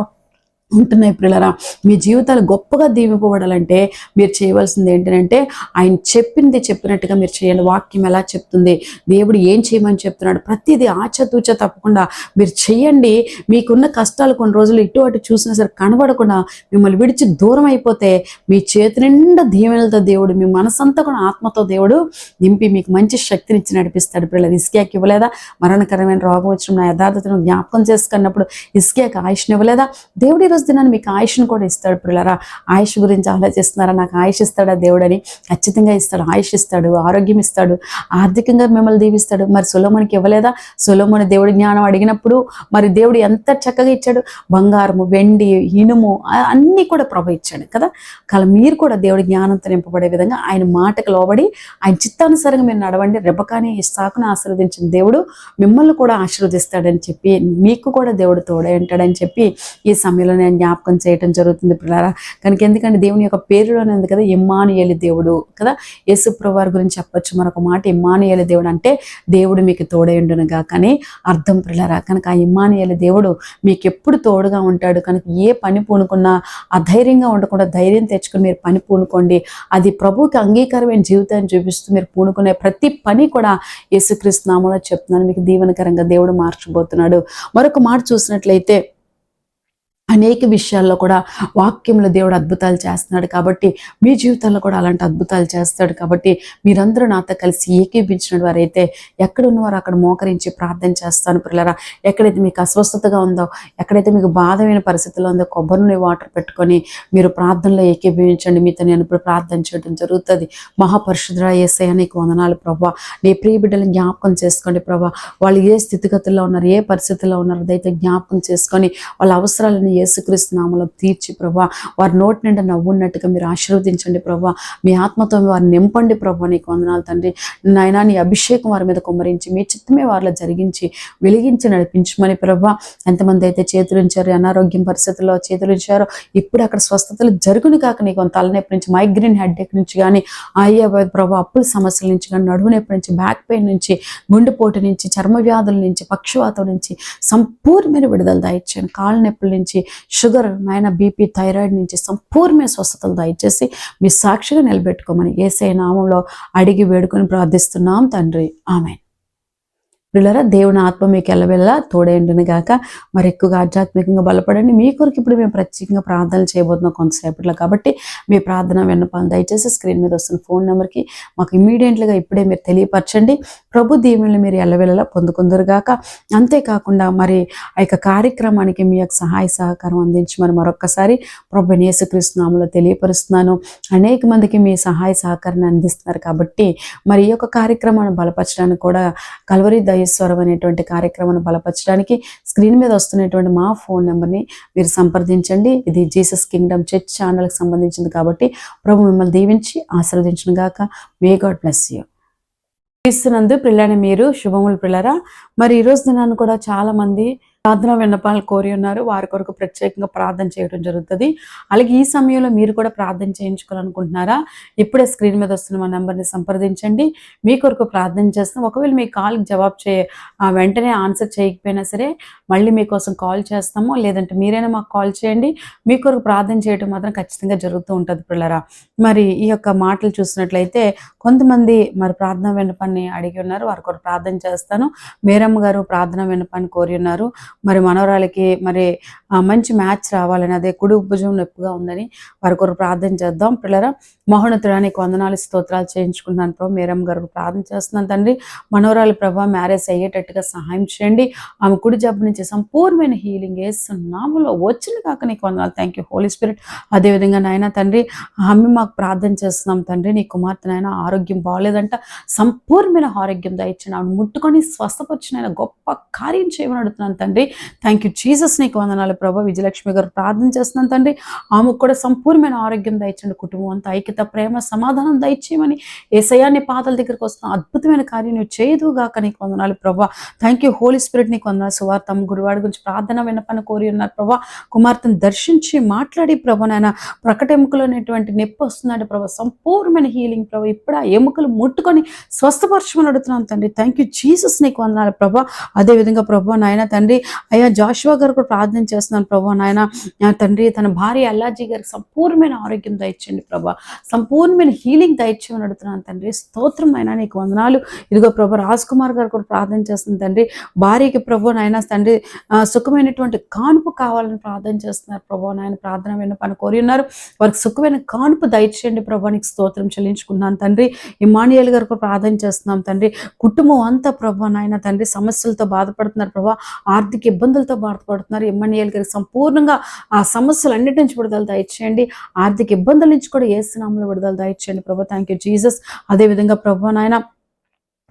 ఉంటున్నాయి పిల్లరా. మీ జీవితాలు గొప్పగా దీవింపబడాలంటే మీరు చేయవలసింది ఏంటంటే ఆయన చెప్పింది చెప్పినట్టుగా మీరు చేయండి వాక్యం ఎలా చెప్తుంది? దేవుడు ఏం చేయమని చెప్తున్నాడు? ప్రతిదీ ఆచతూచ తప్పకుండా మీరు చేయండి. మీకున్న కష్టాలు కొన్ని రోజులు ఇటు అటు చూసినా సరే కనబడకుండా మిమ్మల్ని విడిచి దూరం అయిపోతే మీ చేతి నిండా దీవెనలతో దేవుడు మీ మనసంతా కూడా ఆత్మతో దేవుడు నింపి మీకు మంచి శక్తినిచ్చి నడిపిస్తాడు పిల్లలు. ఇసుకేకి ఇవ్వలేదా? మరణకరమైన రోగం వచ్చిన నా యథార్థతను జ్ఞాపకం చేసుకున్నప్పుడు ఇసుకేకి ఆయుష్ని ఇవ్వలేదా? దేవుడు ఈరోజు దినాన్ని మీకు ఆయుష్ను కూడా ఇస్తాడు పిల్లరా. ఆయుష్ గురించి ఆలోచిస్తున్నారా? నాకు ఆయుష్ ఇస్తాడా దేవుడని? ఖచ్చితంగా ఇస్తాడు ఆయుష్ ఇస్తాడు ఆరోగ్యం ఇస్తాడు ఆర్థికంగా మిమ్మల్ని దీవిస్తాడు. మరి సులోమునికి ఇవ్వలేదా? సొలోమోని దేవుడి జ్ఞానం అడిగినప్పుడు మరి దేవుడు ఎంత చక్కగా ఇచ్చాడు? బంగారము వెండి ఇనుము అన్నీ కూడా ప్రభు ఇచ్చాడు కదా. కల మీరు కూడా దేవుడి జ్ఞానంతో నింపబడే విధంగా ఆయన మాటకు లోబడి ఆయన చిత్తానుసారంగా మీరు నడవండి. రెబ్బకాని ఇస్సాకును ఆశీర్వదించిన దేవుడు మిమ్మల్ని కూడా ఆశీర్వదిస్తాడని చెప్పి మీకు కూడా దేవుడు తోడే ఉంటాడని చెప్పి ఈ సమయంలో నేను జ్ఞాపకం చేయటం జరుగుతుంది పిల్లరా కనుక ఎందుకంటే దేవుని యొక్క పేరులోనే ఉంది కదా ఇమ్మానుయేలి దేవుడు కదా. యేసు ప్రభువారి గురించి చెప్పొచ్చు. మరొక మాట ఇమ్మానుయేలి దేవుడు అంటే దేవుడు మీకు తోడేయుండునుగా కానీ అర్థం పిల్లరా కనుక ఆ ఇమ్మానుయేలి దేవుడు మీకు ఎప్పుడు తోడుగా ఉంటాడు? కనుక ఏ పని పూనుకున్నా అధైర్యంగా ఉండకుండా ధైర్యం తెచ్చుకుని మీరు పని పూనుకోండి. అది ప్రభుకి అంగీకారమైన జీవితాన్ని చూపిస్తూ మీరు పూనుకునే ప్రతి పని కూడా యేసుక్రీస్తు నామంలో చెప్తున్నాను. మీకు దీవెనకరంగా దేవుడు మార్చబోతున్నాడు. మరొక మాట చూసినట్లయితే అనేక విషయాల్లో కూడా వాక్యంలో దేవుడు అద్భుతాలు చేస్తున్నాడు కాబట్టి మీ జీవితాల్లో కూడా అలాంటి అద్భుతాలు చేస్తాడు కాబట్టి మీరందరూ నాతో కలిసి ఏకీపించిన వారైతే ఎక్కడ ఉన్నవారు అక్కడ మోకరించి ప్రార్థన చేస్తాను పిల్లరా. ఎక్కడైతే మీకు అస్వస్థతగా ఉందో ఎక్కడైతే మీకు బాధమైన పరిస్థితుల్లో ఉందో కొబ్బరి వాటర్ పెట్టుకొని మీరు ప్రార్థనలో ఏకీభవించండి. మీతో నేను ఇప్పుడు ప్రార్థన చేయడం జరుగుతుంది. మహాపరిశుద్ర ఏసయ నీకు వందనాలు ప్రభా. నీ ప్రియ బిడ్డలను జ్ఞాపకం చేసుకోండి ప్రభా. వాళ్ళు ఏ స్థితిగతుల్లో ఉన్నారు ఏ పరిస్థితుల్లో ఉన్నారు అదైతే జ్ఞాపకం చేసుకొని వాళ్ళ అవసరాలను యేసుక్రీస్తు నామలో తీర్చి ప్రభా వారి నోటి నిండా నవ్వున్నట్టుగా మీరు ఆశీర్వదించండి ప్రభా. మీ ఆత్మతో వారిని నింపండి ప్రభా నీకు వందనాలు తండ్రి. నాయన నీ అభిషేకం వారి మీద కుమ్మరించి మీ చిత్తమే వారిలో జరిగించి వెలిగించి నడిపించమని ప్రభా. ఎంతమంది అయితే చేతులుంచారు అనారోగ్యం పరిస్థితుల్లో చేతులుంచారో ఇప్పుడు అక్కడ స్వస్థతలు జరుగుని కాక నీకు కొంత తలనొప్పి నుంచి మైగ్రేన్ హెడ్ఏక్ నుంచి కానీ అయ్యే ప్రభా అప్పుల సమస్యల నుంచి కానీ నడువు నొప్పి నుంచి బ్యాక్ పెయిన్ నుంచి గుండెపోటు నుంచి చర్మ వ్యాధుల నుంచి పక్షవాతం నుంచి సంపూర్ణమైన విడుదల దాయిచ్చాను. కాళ్ళ నొప్పుల నుంచి షుగర్ నాయన బీపీ థైరాయిడ్ నుంచి సంపూర్ణ స్వస్థతలు దయచేసి మీ సాక్షిగా నిలబెట్టుకోమని ఏసై నామంలో అడిగి వేడుకొని ప్రార్థిస్తున్నాం తండ్రి. ఆమె వీళ్ళరా దేవుని ఆత్మ మీకు ఎల్లవెల్లా తోడేయండిని గాక. మరి ఎక్కువగా ఆధ్యాత్మికంగా బలపడండి. మీ కొరకు ఇప్పుడు మేము ప్రత్యేకంగా ప్రార్థనలు చేయబోతున్నాం కొంతసేపట్లో. కాబట్టి మీ ప్రార్థన విన్నపాలను దయచేసి స్క్రీన్ మీద వస్తున్న ఫోన్ నెంబర్కి మాకు ఇమీడియట్గా ఇప్పుడే మీరు తెలియపరచండి. ప్రభు దీవెనలు మీరు ఎల్లవెల్లలా పొందుకుందరు గాక. అంతేకాకుండా మరి ఆ యొక్క కార్యక్రమానికి మీ యొక్క సహాయ సహకారం అందించి మరి మరొక్కసారి ప్రభు యేసుక్రీస్తునామలో తెలియపరుస్తున్నాను. అనేక మందికి మీ సహాయ సహకారాన్ని అందిస్తున్నారు కాబట్టి మరి ఈ యొక్క కార్యక్రమాన్ని బలపరచడానికి కూడా కలవరి స్వరం అనేటువంటి కార్యక్రమాన్ని బలపరచడానికి స్క్రీన్ మీద వస్తున్నటువంటి మా ఫోన్ నెంబర్ని మీరు సంప్రదించండి. ఇది జీసస్ కింగ్డమ్ చర్చ్ ఛానల్కి సంబంధించింది కాబట్టి ప్రభు మిమ్మల్ని దీవించి ఆశీర్వదించిన గాక. మే గాడ్ బ్లెస్ యూ ఇస్తున్నందు పిల్లని మీరు శుభములు పిల్లరా మరి ఈ రోజు దినాన్ని కూడా చాలా మంది ప్రార్థన విన్నపాలు కోరి ఉన్నారు. వారి కొరకు ప్రత్యేకంగా ప్రార్థన చేయడం జరుగుతుంది. అలాగే ఈ సమయంలో మీరు కూడా ప్రార్థన చేయించుకోవాలనుకుంటున్నారా? ఇప్పుడే స్క్రీన్ మీద వస్తున్న మా నెంబర్ని సంప్రదించండి. మీ కొరకు ప్రార్థన చేస్తాం ఒకవేళ మీ కాల్కి జవాబు చే ఆ, వెంటనే ఆన్సర్ చేయకపోయినా సరే మళ్ళీ మీకోసం కాల్ చేస్తాము. లేదంటే మీరైనా మాకు కాల్ చేయండి. మీ కొరకు ప్రార్థన చేయడం మాత్రం ఖచ్చితంగా జరుగుతూ ఉంటుంది పిల్లరా మరి ఈ యొక్క మాటలు చూసినట్లయితే కొంతమంది మరి ప్రార్థన విన్నపాన్ని అడిగి ఉన్నారు. వారి కొరకు ప్రార్థన చేస్తాను. మేరమ్మ గారు ప్రార్థన విన్నపాన్ని కోరి ఉన్నారు. మరి మనవరాలకి మరి ఆ, మంచి మ్యాచ్ రావాలని అదే కుడి ఉపజం నొప్పిగా ఉందని వారి కొరకు ప్రార్థన చేద్దాం. పిల్లరా మహోన్నతుడానికి వందనాలు స్తోత్రాలు చేయించుకున్నాను ప్రభు. మేరమ్మ గారు ప్రార్థన చేస్తున్నాను తండ్రి. మనవరాలు ప్రభా మ్యారేజ్ అయ్యేటట్టుగా సహాయం చేయండి. ఆమె కుడి జబ్బు నుంచి సంపూర్ణమైన హీలింగ్ వేస్తున్నాములో వచ్చిన కాక నీకు వందనాలు. థ్యాంక్ యూ హోలీ స్పిరిట్ అదేవిధంగా నాయన తండ్రి ఆమె మాకు ప్రార్థన చేస్తున్నాం తండ్రి. నీ కుమార్తె నాయన ఆరోగ్యం బాగాలేదంట. సంపూర్ణమైన ఆరోగ్యం దయచండి ఆమె ముట్టుకొని స్వస్థపరిచిన గొప్ప కార్యం చేయమని అడుగుతున్నాను తండ్రి. థ్యాంక్ యూ జీసస్ నీకు వందనాలు ప్రభా. విజయలక్ష్మి గారు ప్రార్థన చేస్తున్నాను తండ్రి. ఆమెకు కూడా సంపూర్ణమైన ఆరోగ్యం దయచండి కుటుంబం అంతా ఐక్యత ప్రేమ సమాధానం దయచేయమని ఏసయాన్ని పాతల దగ్గరికి వస్తున్న అద్భుతమైన కార్యం నువ్వు చేయదుగాక నీకు వందనాలు ప్రభా. థ్యాంక్ యూ హోలీ స్పిరిట్ నీకు వందనాలు. సువార్తం గురువాడి గురించి ప్రార్థన విన్నపన కోరి ఉన్నారు ప్రభా. కుమార్తెను దర్శించి మాట్లాడి ప్రభా నాయన. ప్రకట ఎముకలు అనేటువంటి నొప్పి వస్తున్నాడు ప్రభా. సంపూర్ణమైన హీలింగ్ ప్రభా. ఇప్పుడు ఆ ఎముకలు ముట్టుకొని స్వస్థపరచమని అడుగుతున్నాను తండ్రి. థ్యాంక్ యూ జీసస్ నీకు వందనాలు ప్రభా. అదేవిధంగా ప్రభా నాయన తండ్రి అయ్యా జాషువా గారు కూడా ప్రార్థన చేస్తున్నాను ప్రభా. నాయన తండ్రి తన భార్య అల్లాజీ గారికి సంపూర్ణమైన ఆరోగ్యం దయచండి ప్రభా. సంపూర్ణమైన హీలింగ్ దయచేయమని అడుగుతున్నాను తండ్రి. స్తోత్రం అయినా నీకు వందనాలు. ఇదిగో ప్రభా రాజ్ కుమార్ గారు కూడా ప్రార్థన చేస్తుంది తండ్రి. భార్యకి ప్రభు నాయన తండ్రి సుఖమైనటువంటి కానుపు కావాలని ప్రార్థన చేస్తున్నారు ప్రభు. నాయన ప్రార్థన విన్న పని కోరి ఉన్నారు. వారికి సుఖమైన కానుపు దయచేయండి ప్రభా. నీకు స్తోత్రం చెల్లించుకున్నాను తండ్రి. ఇమానియల్ గారు కూడా ప్రార్థన చేస్తున్నాం తండ్రి. కుటుంబం అంతా ప్రభా నాయన తండ్రి సమస్యలతో బాధపడుతున్నారు ప్రభా. ఆర్థిక ఇబ్బందులతో బాధపడుతున్నారు. ఇమానియల్ గారికి సంపూర్ణంగా ఆ సమస్యలు అన్నిటి నుంచి విడుదల దయచేయండి ఆర్థిక ఇబ్బందుల నుంచి కూడా ఏ ఏసునామంలో విడుదల దయచేయండి ప్రభు థ్యాంక్ యూ జీసస్ అదేవిధంగా ప్రభు నాయన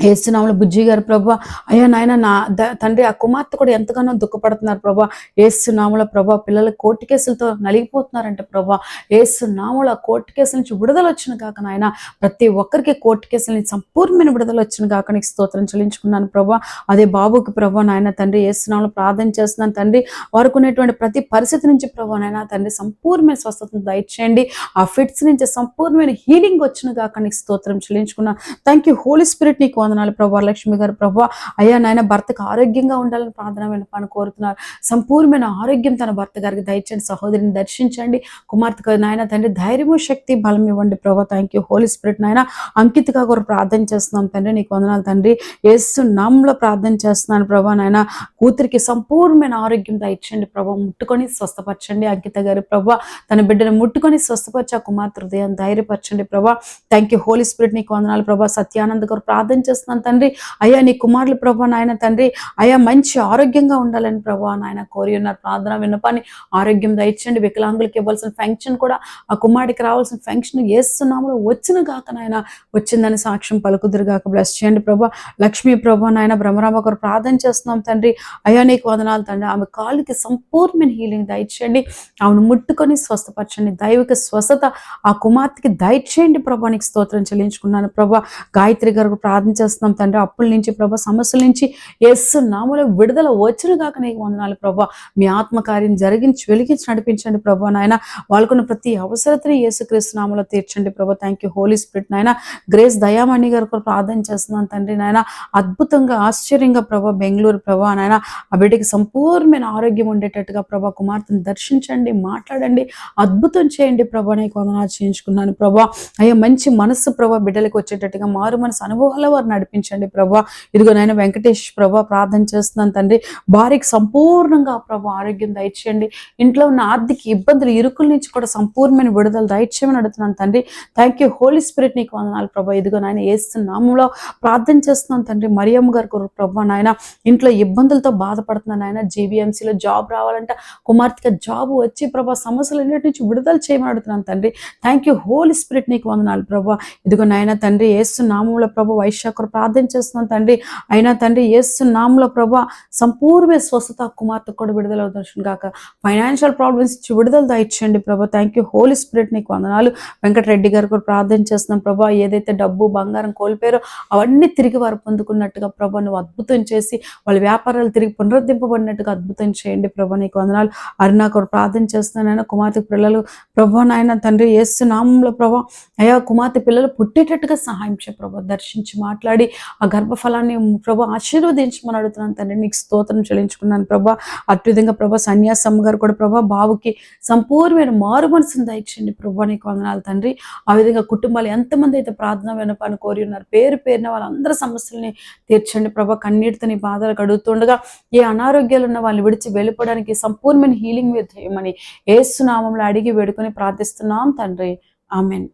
ఏసునామలో బుజ్జి గారు ప్రభా అయ్యా నాయన నా ద- తండ్రి ఆ కుమార్తె కూడా ఎంతగానో దుఃఖపడుతున్నారు ప్రభా. ఏసునామల ప్రభా పిల్లలు కోర్టు కేసులతో నలిగిపోతున్నారంటే ప్రభా. ఏసునామల కోర్టు కేసుల నుంచి విడుదల వచ్చిన కాక నాయన ప్రతి ఒక్కరికి కోర్టు కేసుల నుంచి సంపూర్ణమైన విడుదల వచ్చిన కాక నీకు స్తోత్రం చెల్లించుకున్నాను ప్రభా. అదే బాబుకి ప్రభా నాయన తండ్రి ఏసునాములు ప్రార్థన చేస్తున్నాను తండ్రి. వారికి ఉన్నటువంటి ప్రతి పరిస్థితి నుంచి ప్రభా నాయన తండ్రి సంపూర్ణమైన స్వస్థతను దయచేయండి. ఆ ఫిట్స్ నుంచి సంపూర్ణమైన హీలింగ్ వచ్చిన కాక నీకు స్తోత్రం చెల్లించుకున్నాను. థ్యాంక్ యూ హోలీ స్పిరిట్ నీకు వందనాలు ప్రభు లక్ష్మి గారు ప్రభా. అయ్యా నాయన భర్తకు ఆరోగ్యంగా ఉండాలని ప్రార్థన పని కోరుతున్నారు. సంపూర్ణమైన ఆరోగ్యం తన భర్త గారికి దయచండి సహోదరిని దర్శించండి. కుమార్తెకు నాయన తండ్రి ధైర్యము శక్తి బలం ఇవ్వండి ప్రభు. థ్యాంక్ యూ హోలీ స్పిరిట్ నాయన. అంకితగా కూడా ప్రార్థన చేస్తున్నాం తండ్రి నీకు వందనాలు తండ్రి. యేసు నామంలో ప్రార్థన చేస్తున్నాను ప్రభా నాయన. కూతురికి సంపూర్ణమైన ఆరోగ్యం దయచండి ప్రభా. ముట్టుకొని స్వస్థపరచండి అంకిత గారి ప్రభా. తన బిడ్డను ముట్టుకొని స్వస్థపరిచి ఆ కుమార్తె హృదయం ధైర్యపరచండి ప్రభా. థ్యాంక్ యూ హోలీ స్పిరిట్ నీకు వందనాలు ప్రభా. సత్యానంద్ గారు ప్రార్థన చేస్తున్నారు చేస్తున్నాను తండ్రి. అయ్యా నీ కుమారులు ప్రభా నాయన తండ్రి. అయ్యా మంచి ఆరోగ్యంగా ఉండాలని ప్రభా నాయన కోరి ఉన్నారు. ప్రార్థన విన్నపాన్ని ఆరోగ్యం దయచండి వికలాంగులకి ఇవ్వాల్సిన ఫంక్షన్ కూడా ఆ కుమారుడికి రావాల్సిన ఫంక్షన్ వేస్తున్నాము వచ్చిన గాక నాయన వచ్చిందని సాక్ష్యం పలుకుదురు గాక బ్లెస్ చేయండి ప్రభా. లక్ష్మీ ప్రభా నాయన బ్రహ్మరామ గారు ప్రార్థన చేస్తున్నాం తండ్రి. అయ్యా నీకు వందనాలు తండ్రి. ఆమె కాళ్ళకి సంపూర్ణమైన హీలింగ్ దయచేయండి. ఆమెను ముట్టుకొని స్వస్థపరచండి. దైవిక స్వస్థత ఆ కుమార్తెకి దయచేయండి ప్రభా. నీకు స్తోత్రం చెల్లించుకున్నాను ప్రభా. గాయత్రి గారు ప్రార్థన చేస్తున్నాం తండ్రి. అప్పుల నుంచి ప్రభా సమస్యల నుంచి ఎస్సు నామలో విడుదల వచ్చిన కాక నీకు వందనాలు ప్రభా. మీ ఆత్మకార్యం జరిగించి వెలిగించి నడిపించండి ప్రభా నాయన. వాళ్ళకున్న ప్రతి అవసరతని యేసుక్రీస్తు నామలో తీర్చండి ప్రభా. థ్యాంక్ యూ హోలీ స్పిరిట్ నాయన. గ్రేస్ దయామణి గారు కూడా ప్రార్థన చేస్తున్నాను తండ్రి నాయన. అద్భుతంగా ఆశ్చర్యంగా ప్రభా బెంగళూరు ప్రభా నాయన. ఆ బిడ్డకి సంపూర్ణమైన ఆరోగ్యం ఉండేటట్టుగా ప్రభా కుమార్తెను దర్శించండి మాట్లాడండి. అద్భుతం చేయండి ప్రభా నీకు వందనాలు చేయించుకున్నాను ప్రభా. అయ్యా మంచి మనస్సు ప్రభా బిడ్డలకు వచ్చేటట్టుగా మారు మనసు అనుభవాల వారు నడిపించండి ప్రభా. ఇదిగో నాయన వెంకటేష్ ప్రభా ప్రార్థన చేస్తున్నాను తండ్రి. భార్యకి సంపూర్ణంగా ప్రభా ఆరోగ్యం దయచేయండి. ఇంట్లో ఉన్న ఆర్థిక ఇబ్బందులు ఇరుకుల నుంచి కూడా సంపూర్ణమైన విడుదల దయచేయమని అడుగుతున్నాను తండ్రి. థ్యాంక్ యూ హోలీ స్పిరిట్ నీకు వందనాలు ప్రభా. ఇదిగో నాయన ఏస్తున్నాములో ప్రార్థన చేస్తున్నాను తండ్రి. మరియమ్మ గారు కొరకు ప్రభా నాయన ఇంట్లో ఇబ్బందులతో బాధపడుతున్నాను ఆయన జీబీఎంసీలో జాబ్ రావాలంట. కుమార్తెకి జాబ్ వచ్చి ప్రభా సమస్యలు అన్నిటి నుంచి విడుదల చేయమని అడుగుతున్నాను తండ్రి. థ్యాంక్ యూ హోలీ స్పిరిట్ నీకు వందనాలు ప్రభా. ఇదిగో నాయన తండ్రి ఏసు నామంలో వైశాఖ వైశాఖరు ప్రార్థన చేస్తున్నాను తండ్రి. అయినా తండ్రి ఏసు నామలో ప్రభా సంపూర్ణ స్వస్థత కుమార్తె కూడా విడుదల అవుతుంది కాక ఫైనాన్షియల్ ప్రాబ్లమ్స్ ఇచ్చి విడుదల దయచేయండి ప్రభా. థ్యాంక్ యూ హోలీ స్పిరిట్ నీకు వందనాలు. వెంకటరెడ్డి గారు కూడా ప్రార్థన చేస్తున్నాం ప్రభా. ఏదైతే డబ్బు బంగారం కోల్పోయారో అవన్నీ తిరిగి వారు పొందుకున్నట్టుగా ప్రభా నువ్వు అద్భుతం చేసి వాళ్ళ వ్యాపారాలు తిరిగి పునరుద్ధింపబడినట్టుగా అద్భుతం చేయండి ప్రభా నీకు వందనాలు. అరుణా కూడా ప్రార్థన చేస్తున్నానైనా కుమార్తె పిల్లలు ప్రభా నాయన తండ్రి ఏసు నామంలో ప్రభా అయ్యా కుమార్తె పిల్లలు పుట్టేటట్టుగా సహాయం చే ప్రభా. దర్శించి మాట్లాడి ఆ గర్భఫలాన్ని ప్రభా ఆశీర్వదించమని అడుగుతున్నాను తండ్రి. నీకు స్తోత్రం చెల్లించుకున్నాను ప్రభా. అత్యుధంగా ప్రభా సన్యాసమ్మ గారు కూడా ప్రభా బాబుకి సంపూర్ణమైన మారు మనసును దయచండి ప్రభా నీకు వందనాలు తండ్రి. ఆ విధంగా కుటుంబాలు ఎంతమంది అయితే ప్రార్థన వినపాన్ని కోరి ఉన్నారు పేరు పేరున వాళ్ళందరి సమస్యల్ని తీర్చండి ప్రభా. కన్నీటితో నీ బాధలు కడుగుతుండగా ఏ అనారోగ్యాలు ఉన్న వాళ్ళు విడిచి వెళ్ళిపోవడానికి సంపూర్ణమైన హీలింగ్ మీరు చేయమని ఏసునామంలో అడిగి వేడుకొని ప్రార్థిస్తున్నాం తండ్రి. ఆమెన్.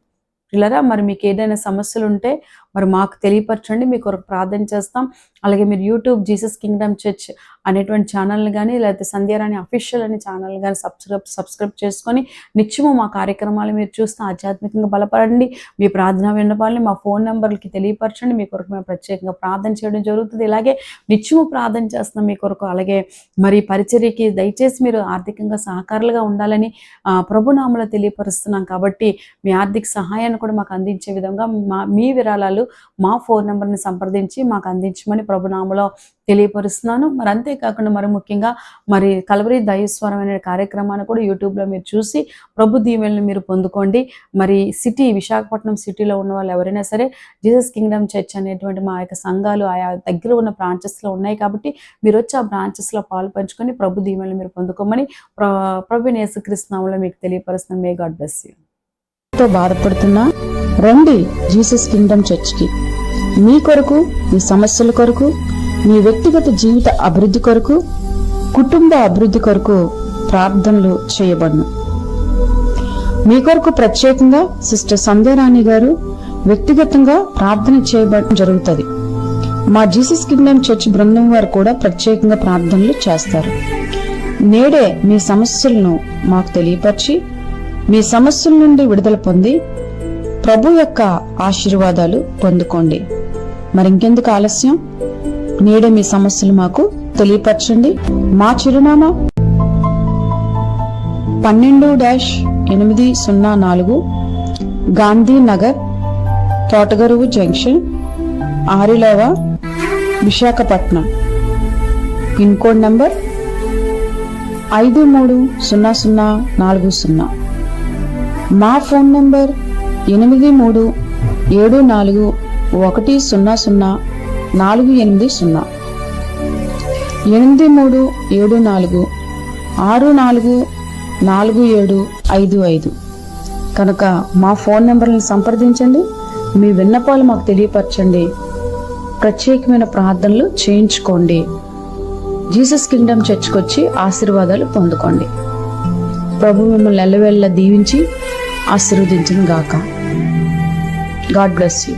పిల్లరా మరి మీకు ఏదైనా సమస్యలు ఉంటే మరి మాకు తెలియపరచండి మీ కొరకు ప్రార్థన చేస్తాం. అలాగే మీరు యూట్యూబ్ జీసస్ కింగ్డమ్ చర్చ్ అనేటువంటి ఛానల్ని కానీ లేకపోతే సంధ్యారాణి అఫీషియల్ అనే ఛానల్ కానీ సబ్స్క్రైబ్ సబ్స్క్రైబ్ చేసుకొని నిత్యము మా కార్యక్రమాలు మీరు చూస్తూ ఆధ్యాత్మికంగా బలపడండి. మీ ప్రార్థన విన్నపాలని మా ఫోన్ నెంబర్లకి తెలియపరచండి. మీ కొరకు మేము ప్రత్యేకంగా ప్రార్థన చేయడం జరుగుతుంది. ఇలాగే నిత్యము ప్రార్థన చేస్తున్నాం మీ కొరకు అలాగే మరి పరిచర్యకి దయచేసి మీరు ఆర్థికంగా సహకారులుగా ఉండాలని ప్రభునామలు ప్రభునామలో తెలియపరుస్తున్నాం. కాబట్టి మీ ఆర్థిక సహాయాన్ని కూడా మాకు అందించే విధంగా మా మీ విరాళాలు మా ఫోన్ నెంబర్ని సంప్రదించి మాకు అందించమని ప్రభునామలో తెలియపరుస్తున్నాను. మరి అంతేకాకుండా మరి ముఖ్యంగా మరి కలవరి దయస్వరం అనే కార్యక్రమాన్ని కూడా యూట్యూబ్లో మీరు చూసి ప్రభు దీవెనలు మీరు పొందుకోండి. మరి సిటీ విశాఖపట్నం సిటీలో ఉన్న వాళ్ళు ఎవరైనా సరే జీసస్ కింగ్డమ్ చర్చ్ అనేటువంటి మా యొక్క సంఘాలు ఆయా దగ్గర ఉన్న బ్రాంచెస్లో ఉన్నాయి కాబట్టి మీరు వచ్చి ఆ బ్రాంచెస్లో పాలు పంచుకొని ప్రభు దీవెనలు మీరు పొందుకోమని ప్ర ప్రభు నేసుకృష్ణంలో మీకు తెలియపరుస్తున్నాను. మే గాడ్ బ్లెస్ యూ బాధపడుతున్నా. రండి జీసస్ కింగ్డమ్ చర్చ్కి. మీ కొరకు మీ సమస్యల కొరకు మీ వ్యక్తిగత జీవిత అభివృద్ధి కొరకు కుటుంబ అభివృద్ధి కొరకు ప్రార్థనలు చేయబడును. మీ కొరకు ప్రత్యేకంగా సిస్టర్ సంధ్యారాణి గారు వ్యక్తిగతంగా ప్రార్థన చేయబడడం జరుగుతుంది. మా జీసస్ కింగ్డమ్ చర్చ్ బృందం వారు కూడా ప్రత్యేకంగా ప్రార్థనలు చేస్తారు. నేడే మీ సమస్యలను మాకు తెలియపరిచి మీ సమస్యల నుండి విడుదల పొంది ప్రభు యొక్క ఆశీర్వాదాలు పొందుకోండి. మరింకెందుకు ఆలస్యం? నేడే మీ సమస్యలు మాకు తెలియపరచండి. మా చిరునామా పన్నెండు డాష్ ఎనిమిది సున్నా నాలుగు Gandhinagar Thotagaruvu junction Arilova Visakhapatnam. Pin code number ఐదు మూడు సున్నా సున్నా నాలుగు సున్నా. మా ఫోన్ నంబర్ ఎనిమిది మూడు ఏడు నాలుగు ఒకటి సున్నా సున్నా నాలుగు ఎనిమిది సున్నా. ఎనిమిది మూడు ఏడు నాలుగు ఆరు నాలుగు నాలుగు ఏడు ఐదు ఐదు. కనుక మా ఫోన్ నెంబర్ని సంప్రదించండి. మీ విన్నపాలు మాకు తెలియపరచండి. ప్రత్యేకమైన ప్రార్థనలు చేయించుకోండి. జీసస్ కింగ్డమ్ చర్చ్కొచ్చి ఆశీర్వాదాలు పొందుకోండి. ప్రభు మిమ్మల్ని ఎల్లవేళ్ళ దీవించి ఆశీర్వదించను గాక గాడ్ బ్లెస్ యూ.